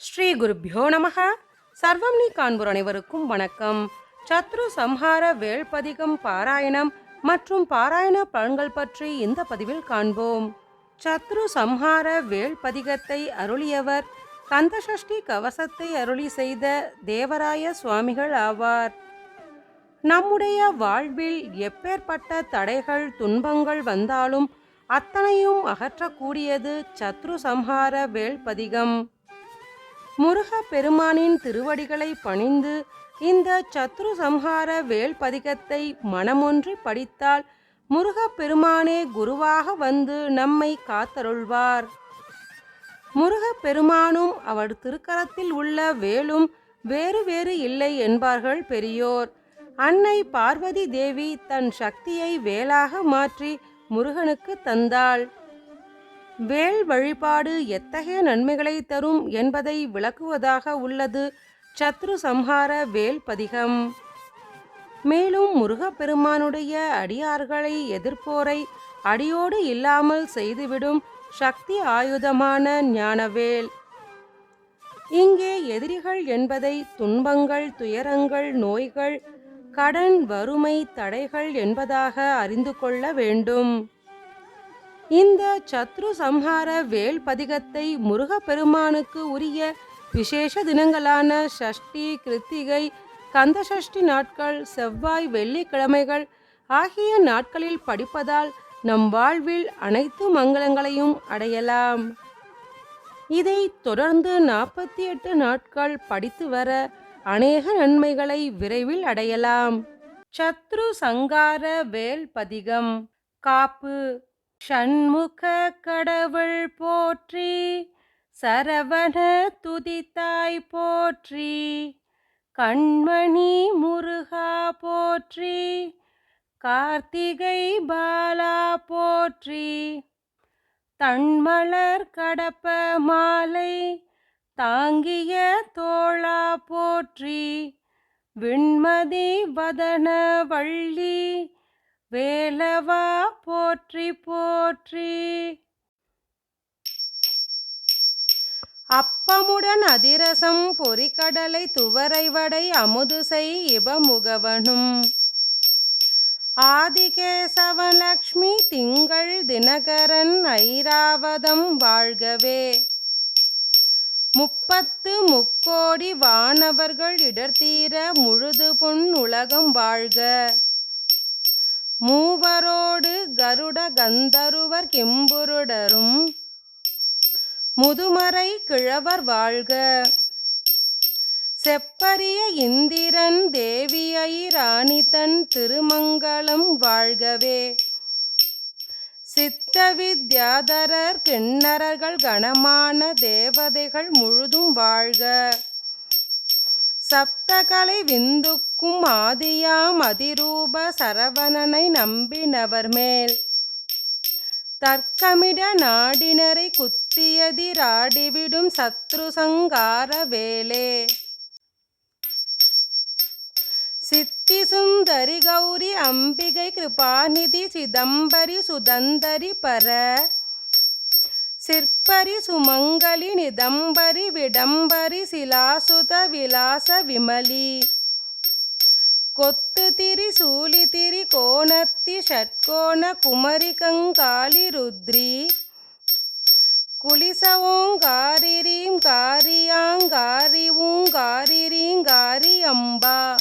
ஸ்ரீ குருப்பியோ நமக. சர்வம் நீ காண்போர் அனைவருக்கும் வணக்கம். சத்ரு சம்ஹார வேள்பதிகம் பாராயணம் மற்றும் பாராயண பலன்கள் பற்றி இந்த பதிவில் காண்போம். சத்ரு சம்ஹார வேள்பதிகத்தை அருளியவர் கந்தசஷ்டி கவசத்தை அருளி செய்த தேவராய சுவாமிகள் ஆவார். நம்முடைய வாழ்வில் எப்பேற்பட்ட தடைகள் துன்பங்கள் வந்தாலும் அத்தனையும் அகற்றக்கூடியது சத்ரு சம்ஹார வேள்பதிகம். முருக பெருமானின் திருவடிகளை பணிந்து இந்த சத்ரு சம்ஹார வேள்பதிகத்தை மனமொன்றி படித்தால் முருகப் பெருமானே குருவாக வந்து நம்மை காத்தருள்வார். முருகப் பெருமானும் அவர் திருக்கரத்தில் உள்ள வேலும் வேறு வேறு இல்லை என்பார்கள் பெரியோர். அன்னை பார்வதி தேவி தன் சக்தியை வேலாக மாற்றி முருகனுக்கு தந்தாள். வேல் வழிபாடு எத்தகைய நன்மைகளை தரும் என்பதை விளக்குவதாக உள்ளது சத்ரு சம்ஹார வேல் பதிகம். மேலும் முருகப்பெருமானுடைய அடியார்களை எதிர்ப்போரை அடியோடு இல்லாமல் செய்துவிடும் சக்தி ஆயுதமான ஞானவேல் இங்கே எதிரிகள் என்பதை துன்பங்கள் துயரங்கள் நோய்கள் கடன் வறுமை தடைகள் என்பதாக அறிந்து கொள்ள வேண்டும். இந்த சத்ரு சம்ஹார வேல் பதிகத்தை முருகப்பெருமானுக்கு உரிய விசேஷ தினங்களான ஷஷ்டி கிருத்திகை கந்தசஷ்டி நாட்கள் செவ்வாய் வெள்ளிக்கிழமைகள் ஆகிய நாட்களில் படிப்பதால் நம் வாழ்வில் அனைத்து மங்களங்களையும் அடையலாம். இதை தொடர்ந்து நாற்பத்தி எட்டு நாட்கள் படித்து வர அநேக நன்மைகளை விரைவில் அடையலாம். சத்ரு சங்கார வேல் பதிகம் காப்பு. ஷண்முக கடவுள் போற்றி சரவண துதித்தாய் போற்றி கண்மணி முருகா போற்றி கார்த்திகை பாலா போற்றி தன்மலர் கடப்ப மாலை தாங்கிய தோளா போற்றி விண்மதி வதன வள்ளி வேலவா போற்றி போற்றி. அப்பமுடன் அதிரசம் பொறிக்கடலை துவரை வடை அமுது செய் இபமுகவனும். ஆதிகேசவன் லக்ஷ்மி திங்கள் தினகரன் ஐராவதம் வாழ்கவே. முப்பத்து முக்கோடி வானவர்கள் இடர்த்தீர முழுது பொன் உலகம் வாழ்க. மூவரோடு கருட கந்தருவர் கிம்புருடரும் முதுமறை கிழவர் வாழ்க. செப்பரிய இந்திரன் தேவியை ராணிதன் திருமங்கலம் வாழ்கவே. சித்த வித்யாதரர் கிண்ணறர்கள் கணமான தேவதைகள் முழுதும் வாழ்க. சப்தகலை விந்துக்கும் ஆதியாம் அதிரூப சரவணனை நம்பினவர் மேல். தர்க்கமிட நாடினரை குத்தியதிராடிவிடும் சத்ரு சங்கார வேலே. சித்தி சுந்தரி கௌரி அம்பிகை கிருபாநிதி சிதம்பரி சுதந்தரி பர சிற்பரி சுமங்கலி நிதம்பரி விடம்பரி சிலாசுத விலாச விமலி. கொத்து திரி சூலி திரி கோணத்தி ஷட்கோண குமரி கங்காளி ருத்ரி. குலிச ஓங்காரிரீம் காரியாங்காரி ஊங்காரிரீங்காரி அம்பா.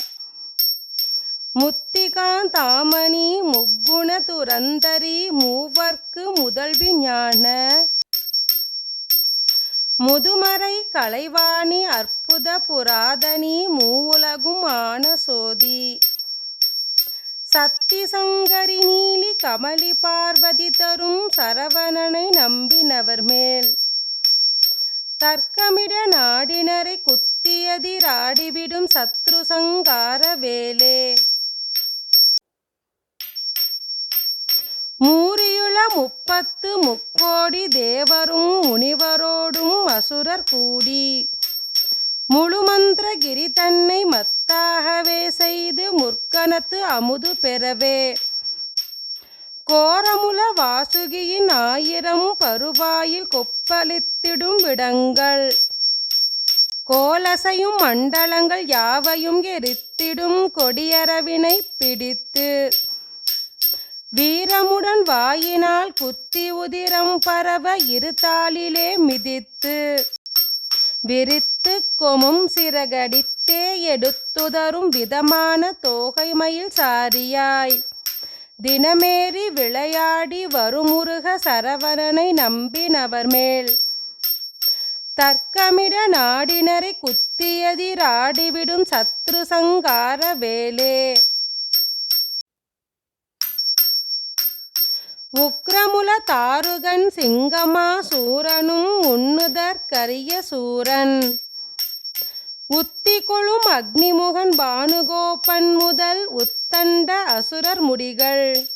முத்திகாந்தாமணி முக்குண துரந்தரி மூவர்க்கு முதல்வி ஞான. முதுமறை கலைவாணி அற்புத புராதனி மூவுலகும் ஆன சோதி சக்தி சங்கரி நீலி கமலி பார்வதி தரும் சரவணனை நம்பினவர் மேல். தர்க்கமிட நாடினரை குத்தியதிராடிவிடும் சத்ரு சங்கார வேலே. மூரியுள முப்பத்து முக்கோடி தேவரும் முனிவரோடும் அசுரர் கூடி. முழுமந்திரகிரி தன்னை மத்தாகவே செய்து முற்கணத்து அமுது பெறவே. கோரமுல வாசுகியின் ஆயிரம் பருவாயில் கொப்பளித்திடும் விடங்கள். கோலசையும் மண்டலங்கள் யாவையும் எரித்திடும் கொடியரவினை பிடித்து. வீரமுடன் குத்தி உதிரம் பரவ இருத்தாளிலே மிதித்து. விரித்து கொமும் சிறகடித்தே எடுத்துதரும் விதமான தோகைமயில் சாரியாய். தினமேறி விளையாடி வருமுருக சரவணனை நம்பினவர் மேல். தர்க்கமிட நாடினரை குத்தியதிராடிவிடும் சத்ரு சங்கார வேலே. உக்ரமுல தாருகன் சிங்கமா சூரனும் உண்ணுதற்கரிய சூரன். உத்திகொளும் அக்னிமுகன் பானுகோபன் முதல் உத்தண்ட அசுரர் முடிகள்.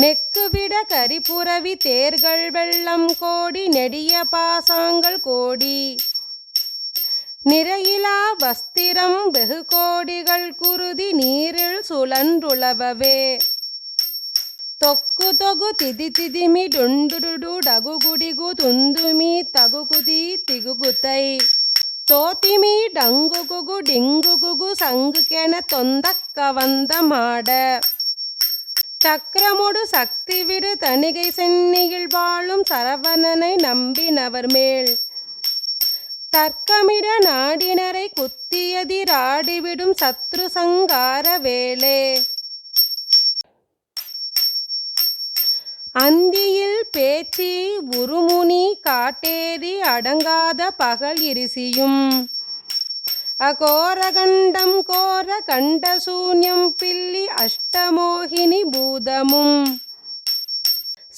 நெக்குவிட கரிபுரவி தேர்கள் வெள்ளம் கோடி நெடிய பாசாங்கள் கோடி. நிறையிலா வஸ்திரம் வெகு கோடிகள் குருதி நீரில் తొక్కు తొగు తిది తిది మీ డొండుడు డగుగుడిగు తుందుమి తగుకుది తిగుగుతై தோத்திமி டங்கு குகு டிங்கு குகு சங்குக்கென தொந்தக்க வந்த மாட. சக்கரமுடு சக்தி விடு தணிகை சென்னியில் வாழும் சரவணனை நம்பினவர் மேல். தர்க்கமிட நாடினரை குத்தியதிராடிவிடும் சத்ரு சங்கார வேளே அந்தியில் பேச்சி உருமுனி காட்டேரி அடங்காத பகல் இரிசியும். அகோரகண்டம் கோர கண்டசூன்யம் பில்லி அஷ்டமோகினி பூதமும்.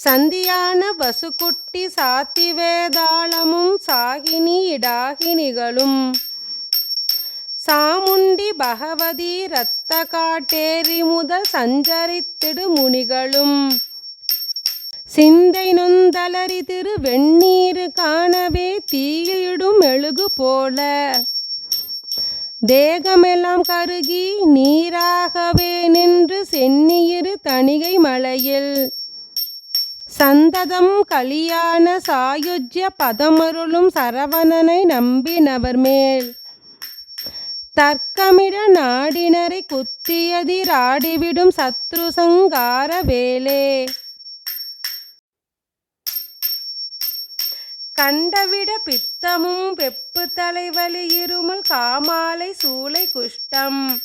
சந்தியான வசுக்குட்டி சாத்தி வேதாளமும் சாகினி இடாகினிகளும். சாமுண்டி பகவதி இரத்த காட்டேரி முதல் சஞ்சரித்திடு முனிகளும். சிந்தை நொந்தலரி திரு வெண்ணீர் காணவே தீயிடும் மெழுகு போல. தேகமெல்லாம் கருகி நீராகவே நின்று சென்னியிரு தணிகை மலையில். சந்ததம் கலியான சாயுஜ்ய பதமருளும் சரவணனை நம்பினவர் மேல். தர்க்கமிட நாடினரை குத்தியதிராடிவிடும் சத்ரு சங்கார வேலே. கண்டவிட பித்தமும் வெப்பு தலைவலி இருமல் காமாலை சூளை குஷ்டம்.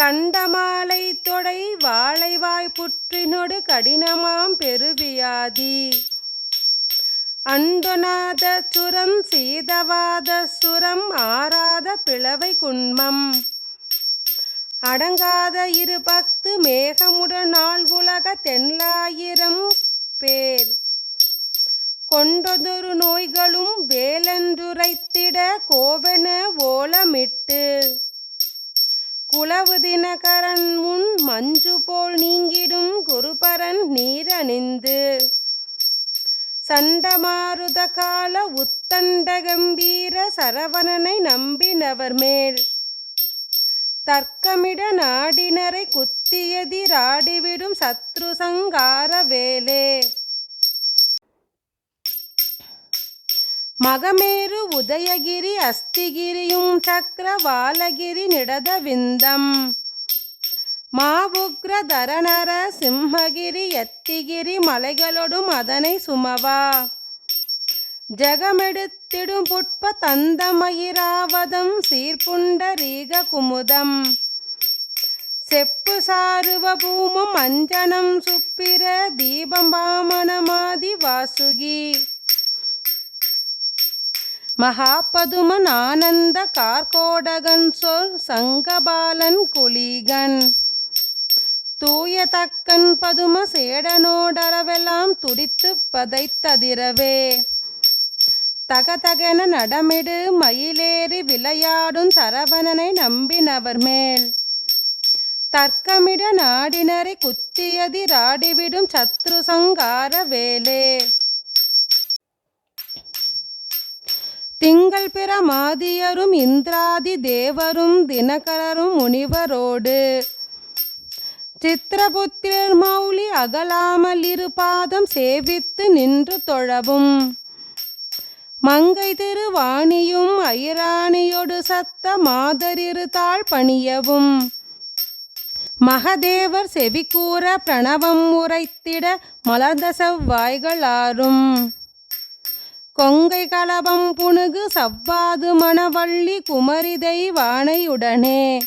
கண்டமாலை தொடை வாழைவாய் புற்றினொடு கடினமாம் பெருவியாதி. அண்டுநாத சுரம் சீதவாத சுரம் ஆராத பிளவை குண்மம். அடங்காத இரு பக்து மேகமுடன் நாள் உலக தென்லாயிரம் பேர். கொண்டதொரு நோய்களும் வேலென்றுரைத்திட கோவென ஓலமிட்டு. குளவு தினகரன் முன் மஞ்சு போல் நீங்கிடும் குருபரன் நீரணிந்து. சண்டமாருத கால உத்தண்ட கம்பீர சரவணனை நம்பினவர் மேல். தர்க்கமிட நாடினரை குத்தியதிராடிவிடும் சத்ரு சங்கார வேலே. மகமேறு உதயகிரி அஸ்திகிரியும் சக்கரவாலகிரி நிடதவிந்தம். மாவுக்ர தரணர சிம்மகிரி எத்திகிரி மலைகளொடும் அதனை சுமவா. ஜகமெடுத்திடும் புட்ப தந்தமயிராவதம் சீர்புண்ட ரீக குமுதம் செப்பு சாருவ பூமம் அஞ்சனம் சுப்பிர தீபம் பாமனமாதி வாசுகி. மகாபதுமன் ஆனந்த கார்கோடகன் சொல் சங்கபாலன் குலிகன். தூய தக்கன் பதும சேடனோடரவெல்லாம் துடித்து பதைத்ததிரவே. தகதகென நடமிடு மயிலேறி விளையாடும் சரவணனை நம்பினவர் மேல். தர்க்கமிட நாடினரை குத்தியதிராடிவிடும் சத்ரு சங்கார வேலே. திங்கள் பிற மாதியரும் இந்திராதி தேவரும் தினகரரும் முனிவரோடு. சித்திரபுத்திரர் மௌலி அகலாமல் இரு பாதம் சேவித்து நின்று தொழவும். மங்கை திருவாணியும் ஐராணியொடு சத்த மாதரிரு தாழ் பணியவும். மகதேவர் செவிக்கூற பிரணவம் உரைத்திட மலர்ந்த செவ்வாய்களாரும் கொங்கை கலபம் புணுகு சவ்வாது மணவள்ளி குமரிதை வானையுடனே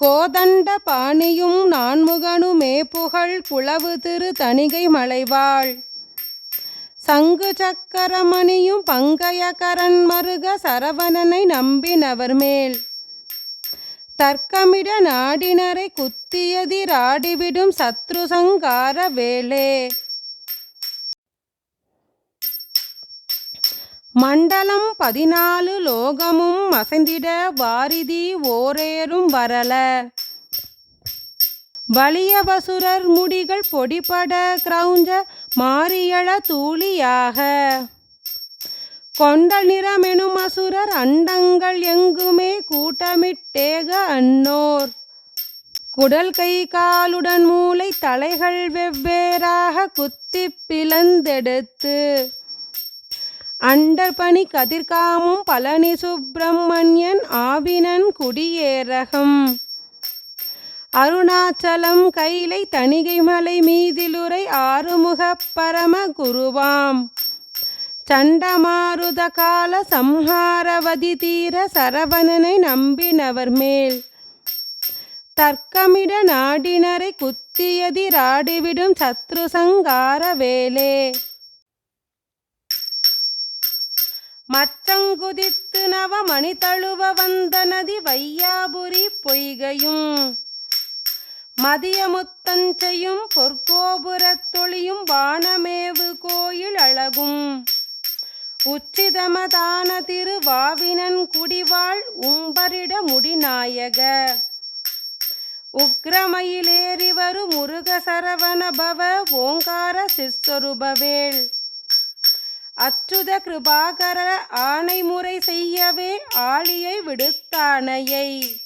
கோதண்ட பாணியும் நான்முகனுமே புகழ் குளவு திரு தணிகை மலைவாள் சங்கு சக்கரமணியும் பங்கயகரன் மருக சரவணனை நம்பினவர் மேல். தர்க்கமிட நாடினரை குத்தியதிராடிவிடும் சத்ரு சங்கார வேளே மண்டலம் பதினாலு லோகமும் அசைந்திட வாரிதி ஓரேரும் வரல. வலியவசுரர் முடிகள் பொடிபட கிரௌஞ்ச மாரியழ தூளியாக. கொண்டல் நிறமெனும் அசுரர் அண்டங்கள் எங்குமே கூட்டமிட்டேக அன்னோர். குடல் கை காலுடன் மூளை தலைகள் வெவ்வேறாக குத்திப் பிளந்தெடுத்து. அண்டர்பணி கதிர்காமும் பழனி சுப்பிரமணியன் ஆவினன் குடியேரகம் அருணாச்சலம் கைலை தணிகைமலை மீதிலுரை ஆறுமுக பரம குருவாம். சண்டமாருத கால சம்ஹாரவதி தீர சரவணனை நம்பினவர் மேல். தர்க்கமிட நாடினரை குத்தியதிராடிவிடும் சத்ரு சங்கார வேலே. மற்றங்குதித்து நவமணி தழுவ வந்த நதி வையாபுரி பொய்கையும் மதியமுத்தஞ்சையும் பொற்கோபுரத் தொழியும் வானமேவு கோயில் அழகும். உச்சிதமதான திருவாவினன் குடிவாள் உம்பரிட முடிநாயக. உக்ரமயிலேறி வரும் முருக சரவண பவ ஓங்கார சிஸ்வருபவேள். அச்சுத கிருபாகர ஆணைமுறை செய்யவே ஆளியை விடுத்தானையை.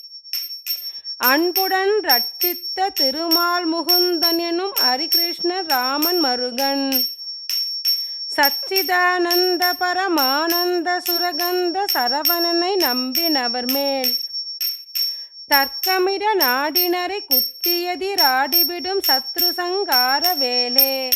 அன்புடன் ரட்சித்த திருமால் முகுந்தன் எனும் ஹரிகிருஷ்ண ராமன் மருகன். சச்சிதானந்த பரமானந்த சுரகந்த சரவணனை நம்பினவர் மேல். தர்க்கமிட நாடினரை குத்தியதிராடிவிடும் சத்ரு சங்கார வேலே.